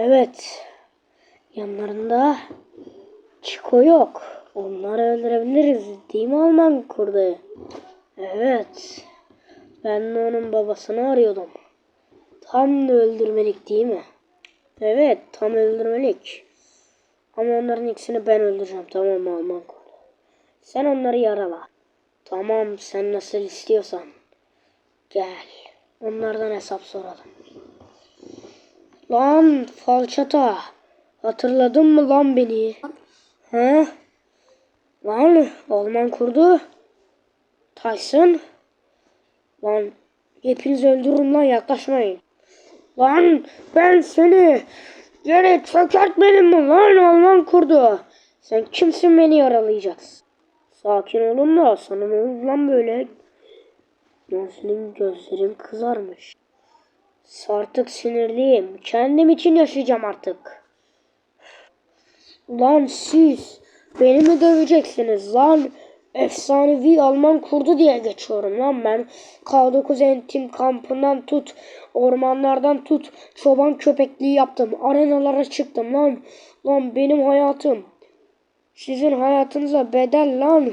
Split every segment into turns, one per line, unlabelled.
Evet. Yanlarında Çiko yok. Onları öldürebiliriz. Değil mi Alman kurdu? Evet. Ben de onun babasını arıyordum. Tam da öldürmelik değil mi? Evet tam öldürmelik. Ama onların ikisini ben öldüreceğim tamam Alman kurdu? Sen onları yarala. Tamam sen nasıl istiyorsan. Gel. Onlardan hesap soralım. Lan falçata. Hatırladın mı lan beni? He? Lan Alman kurdu. Tyson. Lan hepiniz öldürün lan yaklaşmayın. Lan ben seni yere çökertmedim mi lan Alman kurdu. Sen kimsin beni yaralayacaksın? Sakin olun da sana ne lan böyle? Lan senin gözlerin kızarmış. Artık sinirliyim. Kendim için yaşayacağım artık. Lan siz beni mi döveceksiniz lan? Efsanevi Alman kurdu diye geçiyorum lan ben. K9 Entim kampından tut, ormanlardan tut, çoban köpekliği yaptım, arenalara çıktım lan. Lan benim hayatım. Sizin hayatınıza bedel lan.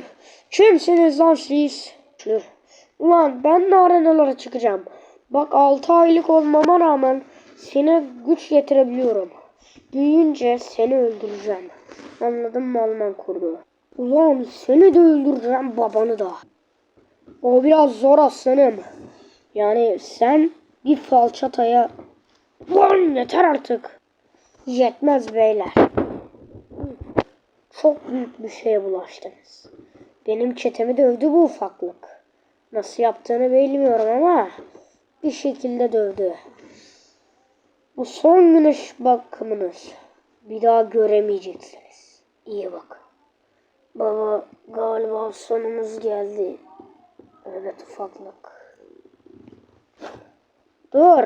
Kimsiniz lan siz? Ulan ben de arenalara çıkacağım. Bak 6 aylık olmama rağmen seni güç getirebiliyorum. Büyüyünce seni öldüreceğim. Anladın mı Alman kurdu? Ulan seni de öldüreceğim babanı da. O biraz zor aslanım. Yani sen bir falçataya... Lan yeter artık. Yetmez beyler. Çok büyük bir şeye bulaştınız. Benim çetemi dövdü bu ufaklık. Nasıl yaptığını bilmiyorum ama bir şekilde dövdü. Bu son güneş bakımınız. Bir daha göremeyeceksiniz. İyi bakın. Baba galiba sonumuz geldi. Evet ufaklık. Dur.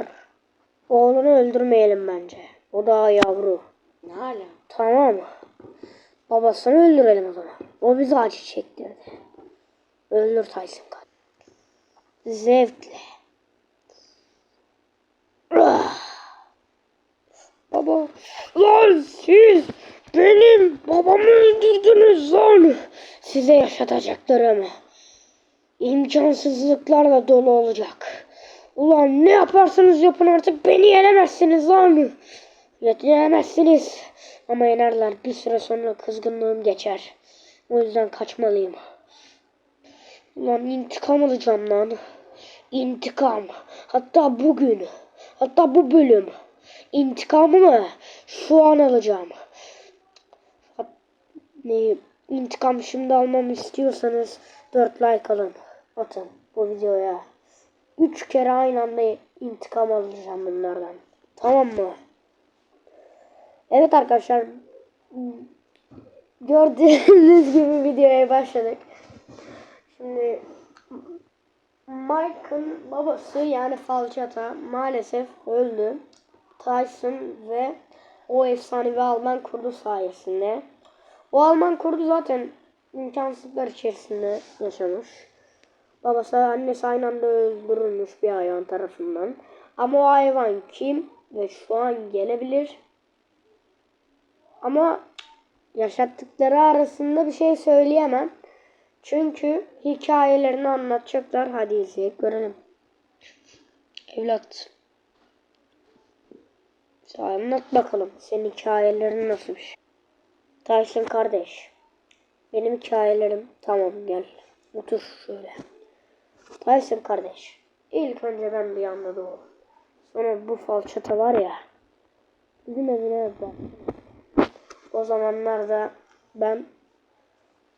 Oğlunu öldürmeyelim bence. O daha yavru.
Ne hala?
Tamam. Babasını öldürelim o zaman. O bizi acı çektirdi. Öldür Tyson. Zevkle. Baba. Lan siz benim babamı öldürdünüz lan. Size yaşatacaklarım. İmkansızlıklarla dolu olacak. Ulan ne yaparsanız yapın artık beni yenemezsiniz lan. Yenemezsiniz. Ama yenerler. Bir süre sonra kızgınlığım geçer. O yüzden kaçmalıyım. Ulan intikam alacağım lan. İntikam. Hatta bugün. Hatta bu bölüm. İntikamımı şu an alacağım. Ne? İntikam şimdi almamı istiyorsanız 4 like alın. Atın bu videoya. 3 kere aynı anda intikam alacağım bunlardan. Tamam mı? Evet arkadaşlar. Gördüğünüz gibi videoya başladık. Şimdi Mike'ın babası yani Falçata maalesef öldü. Tyson ve o efsanevi Alman kurdu sayesinde. O Alman kurdu zaten imkansızlıklar içerisinde yaşamış. Babası annesi aynı anda öldürülmüş bir hayvan tarafından. Ama o hayvan kim ve şu an gelebilir. Ama yaşattıkları arasında bir şey söyleyemem. Çünkü hikayelerini anlatacaklar. Hadi izleyip görelim. Evlat. Sen anlat bakalım. Senin hikayelerin nasıl bir şey? Tyson kardeş. Benim hikayelerim tamam gel. Otur şöyle. Tyson kardeş. İlk önce ben bir anda doğdum. Sonra bu falçata var ya. Bizim evine bak. O zamanlarda ben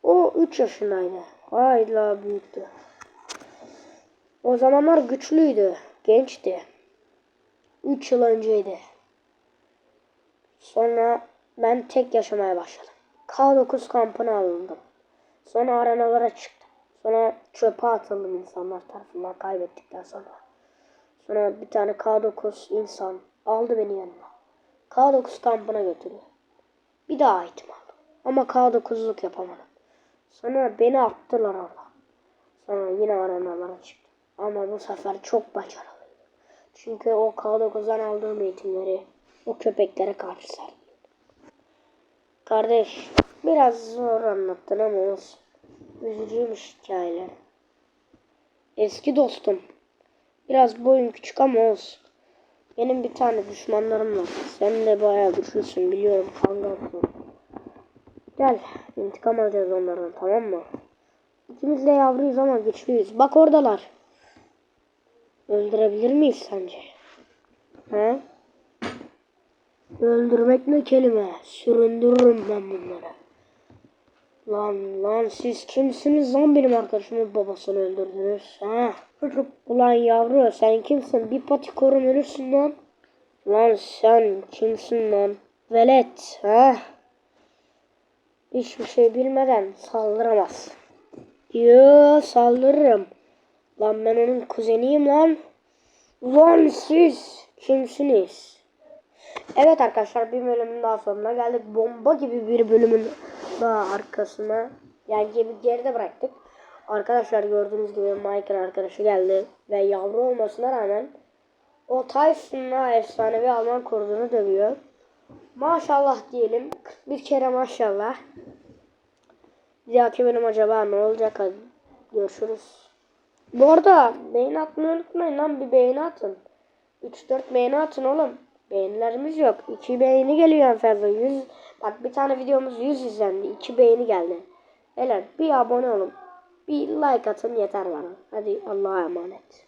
o 3 yaşındaydı. Hala büyüktü. O zamanlar güçlüydü. Gençti. 3 yıl önceydi. Sonra ben tek yaşamaya başladım. K9 kampına alındım. Sonra arenalara çıktım. Sonra çöpe atıldım insanlar tarafından kaybettikten sonra. Sonra bir tane K9 insan aldı beni yanına. K9 kampına götürdü. Bir daha eğitim aldım. Ama K9'luk yapamadım. Sonra beni attılar orada. Sonra yine arenalara çıktım. Ama bu sefer çok başarılıydım. Çünkü o K9'dan aldığım eğitimleri O köpeklere karşı sen. Kardeş biraz zor anlattın ama olsun. Üzücüymüş hikayeler. Eski dostum. Biraz boyun küçük ama olsun. Benim bir tane düşmanlarım var. Sen de bayağı güçlüsün biliyorum kangalsın. Gel intikam alacağız onlardan tamam mı? İkimiz de yavruyuz ama güçlüyüz. Bak oradalar. Öldürebilir miyiz sence? He? Öldürmek ne kelime? Süründürürüm ben bunları. Lan lan siz kimsiniz lan benim arkadaşımın babasını öldürdünüz ha? Ulan yavru sen kimsin? Bir pati korun ölürsün lan. Lan sen kimsin lan? Velet ha? Hiçbir şey bilmeden saldıramaz. Yo saldırırım. Lan ben onun kuzeniyim lan. Lan siz kimsiniz? Evet arkadaşlar bir bölümün daha sonuna geldik. Bomba gibi bir bölümün daha arkasına yani gibi geride bıraktık. Arkadaşlar gördüğünüz gibi Mike'ın arkadaşı geldi ve yavru olmasına rağmen o Tyson'la efsanevi Alman kurdunu dövüyor. Maşallah diyelim. 41 kere maşallah. Bir dahaki bölüm acaba ne olacak? Hadi görüşürüz. Bu arada beğeni atmayı unutmayın lan bir beğeni atın. 3-4 beğeni atın oğlum. Beğenilerimiz yok. 2 beğeni geliyor en fazla. 100, bak bir tane videomuz 100 izlendi. 2 beğeni geldi. Helal bir abone olun. Bir like atın yeter bana. Hadi Allah'a emanet.